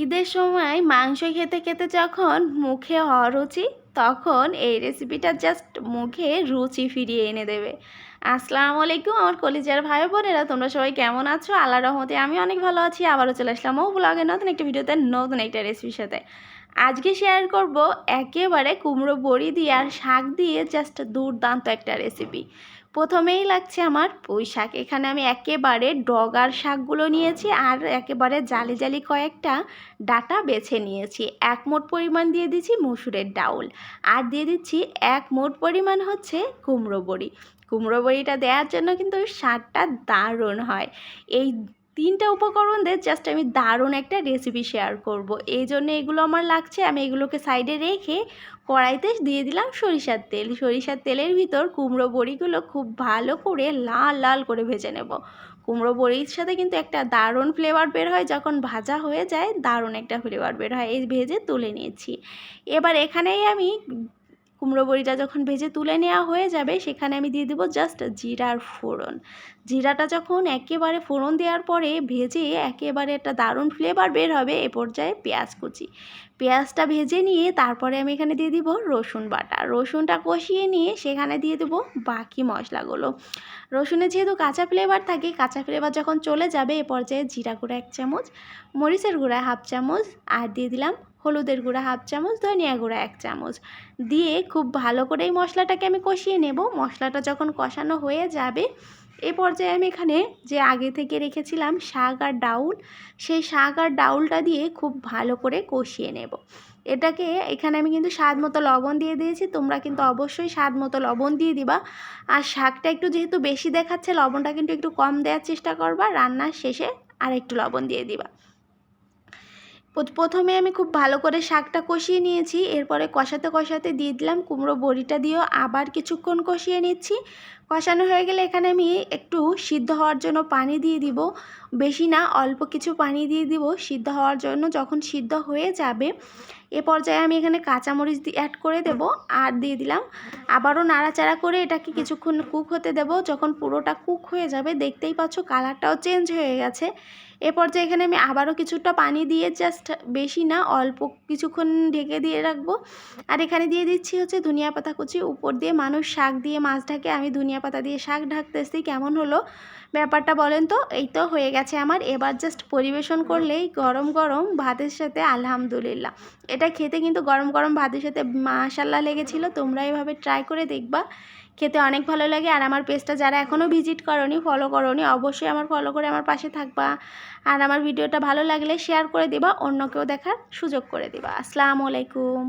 ঈদের সময় মাংস খেতে খেতে যখন মুখে অরুচি, তখন এই রেসিপিটা জাস্ট মুখে রুচি ফিরিয়ে এনে দেবে। আসসালামু আলাইকুম আমার কলিজার ভাই বোনেরা, তোমরা সবাই কেমন আছো? আল্লাহ রহমতে আমি অনেক ভালো আছি। আবারও চলে আসলাম ও ব্লগে নতুন একটা ভিডিওতে, নতুন একটা রেসিপির সাথে। আজকে শেয়ার করব একেবারে কুমড়ো বড়ি দিয়ে আর শাক দিয়ে জাস্ট দুর্দান্ত একটা রেসিপি প্রথমেই লাগছে আমার পুঁই শাক। এখানে আমি একেবারে ডগার শাকগুলো নিয়েছি আর একেবারে জালি জালি কয়েকটা ডাটা বেছে নিয়েছি। এক মোট পরিমাণ দিয়ে দিচ্ছি মুসুরের ডাউল। আর দিয়ে দিচ্ছি এক মোট পরিমাণ হচ্ছে কুমড়ো বড়ি। কুমড়ো বড়িটা দেওয়ার জন্য কিন্তু স্বাদটা দারুণ হয়। এই তিনটা উপকরণ দিয়ে জাস্ট আমি দারুণ একটা রেসিপি শেয়ার করব। এই জন্য এগুলো আমার লাগছে। আমি এগুলোকে সাইডে রেখে কড়াইতে দিয়ে দিলাম সরিষার তেল। সরিষার তেলের ভিতর কুমড়ো বড়িগুলো খুব ভালো করে লাল লাল করে ভেজে নেব। কুমড়ো বড়ির সাথে কিন্তু একটা দারুণ ফ্লেভার বের হয়। যখন ভাজা হয়ে যায়, দারুণ একটা ফ্লেভার বের হয়। এই ভেজে তুলে নিয়েছি। এবার এখানেই আমি কুমড়ো বড়িটা যখন ভেজে তুলে নেওয়া হয়ে যাবে, সেখানে আমি দিয়ে দেবো জাস্ট জিরার ফোড়ন। জিরাটা যখন একেবারে ফোড়ন দেওয়ার পরে ভেজে একেবারে একটা দারুণ ফ্লেভার বের হবে এ পর্যায়ে পেঁয়াজ কুচি। পেঁয়াজটা ভেজে নিয়ে তারপরে আমি এখানে দিয়ে দিব রসুন বাটা। রসুনটা কষিয়ে নিয়ে সেখানে দিয়ে দেবো বাকি মশলাগুলো। রসুনে যেহেতু কাঁচা ফ্লেভার থাকে, কাঁচা ফ্লেভার যখন চলে যাবে এ পর্যায়ে জিরা গুঁড়া এক চামচ, মরিচের গুঁড়া হাফ চামচ আর দিয়ে দিলাম হলুদের গুঁড়া হাফ চামচ, ধনিয়া গুঁড়া এক চামচ। দিয়ে খুব ভালো করে এই মশলাটাকে আমি কষিয়ে নেব। মশলাটা যখন কষানো হয়ে যাবে এ পর্যায়ে আমি এখানে যে আগে থেকে রেখেছিলাম শাক আর ডাউল, সেই শাক আর ডাউলটা দিয়ে খুব ভালো করে কষিয়ে নেব। এটাকে এখানে আমি কিন্তু স্বাদ মতো লবণ দিয়ে দিয়েছি, তোমরা কিন্তু অবশ্যই স্বাদ মতো লবণ দিয়ে দিবা। আর শাকটা একটু যেহেতু বেশি দেখাচ্ছে, লবণটা কিন্তু একটু কম দেওয়ার চেষ্টা করবা, রান্নার শেষে আর একটু লবণ দিয়ে দিবা। প্রথমে আমি খুব ভালো করে শাকটা কষিয়ে নিয়েছি, এরপরে কষাতে কষাতে দিয়ে দিলাম কুমড়ো বড়িটা দিয়েও আবার কিছুক্ষণ কষিয়ে নিচ্ছি। কষানো হয়ে গেলে এখানে আমি একটু সিদ্ধ হওয়ার জন্য পানি দিয়ে দিব। বেশি না, অল্প কিছু পানি দিয়ে দিব সিদ্ধ হওয়ার জন্য যখন সিদ্ধ হয়ে যাবে। এ পর্যায়ে আমি এখানে কাঁচামরিচ দিয়ে অ্যাড করে দেব আর দিয়ে দিলাম আবারও নাড়াচাড়া করে এটাকে কিছুক্ষণ কুক হতে দেব। যখন পুরোটা কুক হয়ে যাবে, দেখতেই পাচ্ছ কালারটাও চেঞ্জ হয়ে গেছে। এ পর্যায়ে এখানে আমি আবারও কিছুটা পানি দিয়ে জাস্ট বেশি না, অল্প কিছুক্ষণ ঢেকে দিয়ে রাখব। আর এখানে দিয়ে দিচ্ছি হচ্ছে ধনিয়া পাতা কুচি। উপর দিয়ে মানুষ শাক দিয়ে মাছ ঢাকে আমি ধনিয়া পাতা দিয়ে শাক ঢাকতেছি, কেমন হলো? ব্যাপারটা বলেন তো, এই তো হয়ে গেছে আমার। এবার জাস্ট পরিবেশন করলেই গরম গরম ভাতের সাথে আলহামদুলিল্লাহ। এটা খেতে কিন্তু গরম গরম ভাতের সাথে মাশাল্লাহ লেগেছিলো, তোমরা এভাবে ট্রাই করে দেখবা। খেতে অনেক ভালো লাগে আর আমার পেজটা যারা এখনও ভিজিট করনি ফলো করনি, অবশ্যই আমার ফলো করে আমার পাশে থাকবা। আর আমার ভিডিওটা ভালো লাগলে শেয়ার করে দিবা অন্য কেউ দেখার সুযোগ করে দিবা। আসসালামু আলাইকুম।